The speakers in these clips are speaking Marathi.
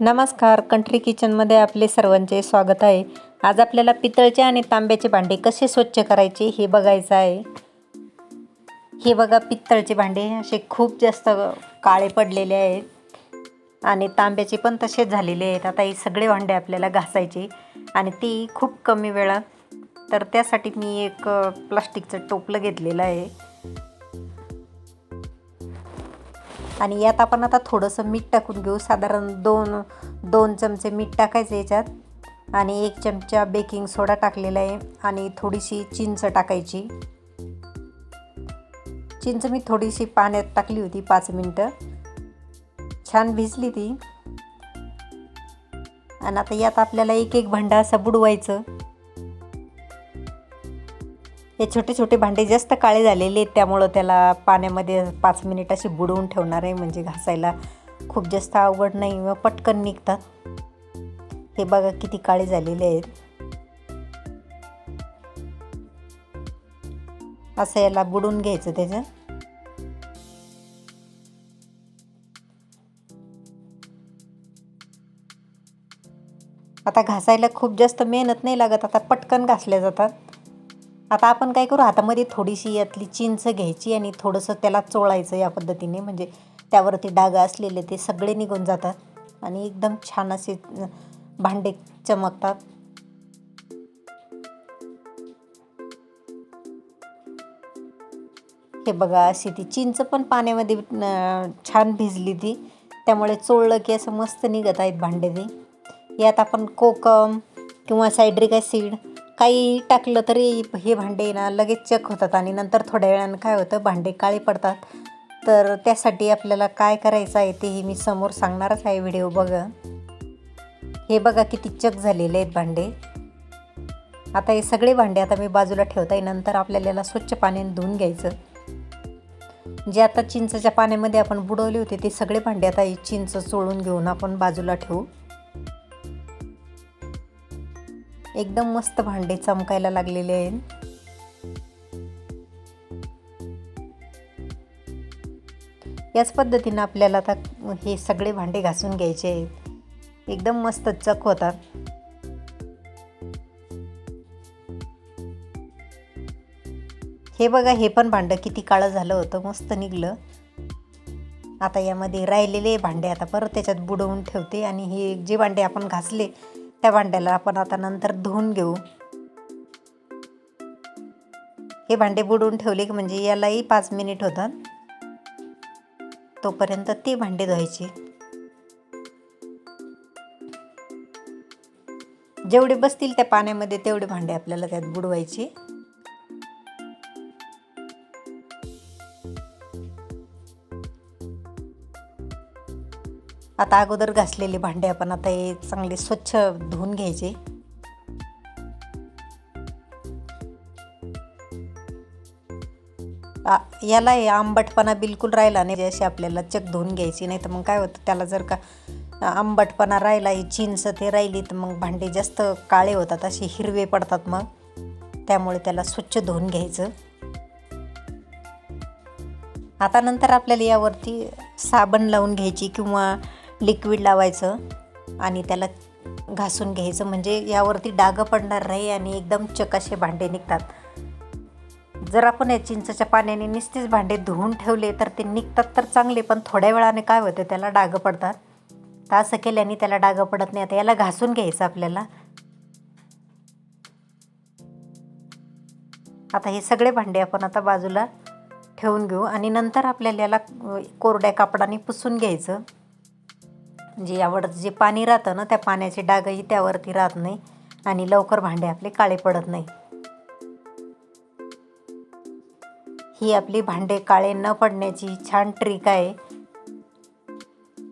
नमस्कार कंट्री किचनमध्ये आपले सर्वांचे स्वागत आहे. आज आपल्याला पितळचे आणि तांब्याचे भांडे कसे स्वच्छ करायचे हे बघायचं आहे. हे बघा पितळचे भांडे असे खूप जास्त काळे पडलेले आहेत. आणि तांब्याचे पण तसेच झालेले आहेत. आता हे सगळे भांडे आपल्याला घासायचे. आणि ती खूप कमी वेळात तर त्यासाठी मी एक प्लास्टिकचं टोपलं घेतलेलं आहे. आणि यात आपण आता थोडंसं मीठ टाकून घेऊ. साधारण दोन दोन चमचे मीठ टाकायचं याच्यात. आणि एक चमचा बेकिंग सोडा टाकलेला आहे. आणि थोडीशी चिंच टाकायची. चिंच मी थोडीशी पाण्यात टाकली होती पाच मिनटं. छान भिजली ती. आणि आता यात आपल्याला एक एक भांडा असं बुडवायचं. हे छोटे छोटे भांडे जास्त काळे झालेले आहेत त्यामुळं त्याला पाण्यामध्ये पाच मिनिट अशी बुडवून ठेवणार आहे म्हणजे घासायला खूप जास्त अवघड नाही व पटकन निघतात हे बघा किती काळे झालेले आहेत. असं याला बुडून घ्यायचं त्याचं. आता घासायला खूप जास्त मेहनत नाही लागत आता पटकन घासल्या जातात. आता आपण काय करू? हातामध्ये थोडीशी यातली चिंच घ्यायची आणि थोडंसं त्याला चोळायचं या पद्धतीने. म्हणजे त्यावरती डाग असलेले ते सगळे निघून जातात आणि एकदम छान असे भांडे चमकतात. हे बघा अशी ती चिंच पण पाण्यामध्ये छान भिजली ती. त्यामुळे चोळलं की असं मस्त निघत आहेत भांडे ते. यात आपण कोकम किंवा सायड्रिक ॲसिड काही टाकलं तरी हे भांडे ना लगेच चक होतात आणि नंतर थोड्या वेळानं काय होतं भांडे काळे पडतात. तर त्यासाठी आपल्याला काय करायचं आहे तेही मी समोर सांगणारच आहे व्हिडिओ बघा. हे बघा किती चक झालेले आहेत भांडे. आता हे सगळे भांडे आता मी बाजूला ठेवत आहे नंतर आपल्याला याला स्वच्छ पाण्याने धुवून घ्यायचं. जे आता चिंचच्या पाण्यामध्ये आपण बुडवले होते ते सगळे भांडे आता हे चिंच चोळून घेऊन आपण बाजूला ठेवू. एकदम मस्त भांडे चमकायला लागलेले आहेत. याच पद्धतीनं आपल्याला आता हे सगळे भांडे घासून घ्यायचे आहेत. एकदम मस्त चक होतात. हे बघा हे पण भांडं किती काळं झालं होतं मस्त निघलं. आता यामध्ये राहिलेले भांडे आता परत त्याच्यात बुडवून ठेवते आणि हे जे भांडे आपण घासले त्या भांड्याला आपण आता नंतर धुवून घेऊ. हे भांडे बुडवून ठेवले की म्हणजे यालाही पाच मिनिट होतात. तोपर्यंत ते भांडे धुवायचे. जेवढे बसतील त्या पाण्यामध्ये तेवढे भांडे आपल्याला त्यात बुडवायचे. आता अगोदर घासलेले भांडे आपण आता हे चांगले स्वच्छ धुवून घ्यायचे. आ- याला हे आंबटपणा बिलकुल राहिला नाही अशी आपल्याला चक धुवून घ्यायची नाही तर मग काय होतं त्याला जर का आंबटपणा राहिला ही चिंच ते राहिली तर मग भांडे जास्त काळे होतात असे हिरवे पडतात मग. त्यामुळे त्याला स्वच्छ धुवून घ्यायचं. आता नंतर आपल्याला यावरती साबण लावून घ्यायची किंवा लिक्विड लावायचं आणि त्याला घासून घ्यायचं. म्हणजे यावरती डाग पडणार नाही आणि एकदम चकाशे भांडे निघतात. जर आपण या चिंचच्या पाण्याने नुसतेच भांडे धुवून ठेवले तर ते निघतात तर चांगले पण थोड्या वेळाने काय होतं त्याला डाग पडतात. तर असं केल्याने त्याला डाग पडत नाही. आता याला घासून घ्यायचं आपल्याला. आता हे सगळे भांडे आपण आता बाजूला ठेवून घेऊ आणि नंतर आपल्याला याला कोरड्या कापडाने पुसून घ्यायचं. म्हणजे यावर जे पाणी राहतं ना त्या पाण्याचे डागही त्यावरती राहत नाही आणि लवकर भांडे आपले काळे पडत नाही. ही आपली भांडे काळे न पडण्याची छान ट्रिक आहे.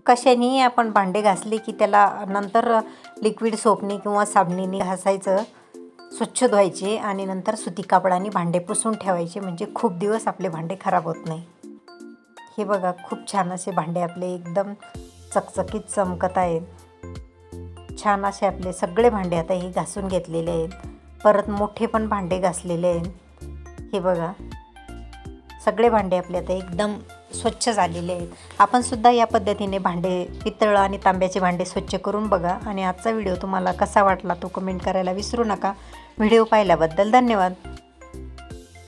कशानेही आपण भांडे घासले की त्याला नंतर लिक्विड सोपनी किंवा साबणीने घासायचं स्वच्छ धुवायचे आणि नंतर सुती कापडाने भांडे पुसून ठेवायचे म्हणजे खूप दिवस आपले भांडे खराब होत नाही. हे बघा खूप छान असे भांडे आपले एकदम चकचकीत चमकत आहेत. छान असे आपले सगळे भांडे आता हे घासून घेतलेले आहेत. परत मोठे पण भांडे घासलेले आहेत. हे बघा. सगळे भांडे आपले आता एकदम स्वच्छ झालेले आहेत. आपण सुद्धा या पद्धतीने भांडे पितळ आणि तांब्याचे भांडे स्वच्छ करून बघा. आणि आजचा व्हिडिओ तुम्हाला कसा वाटला तो कमेंट करायला विसरू नका. व्हिडिओ पाहिल्याबद्दल धन्यवाद.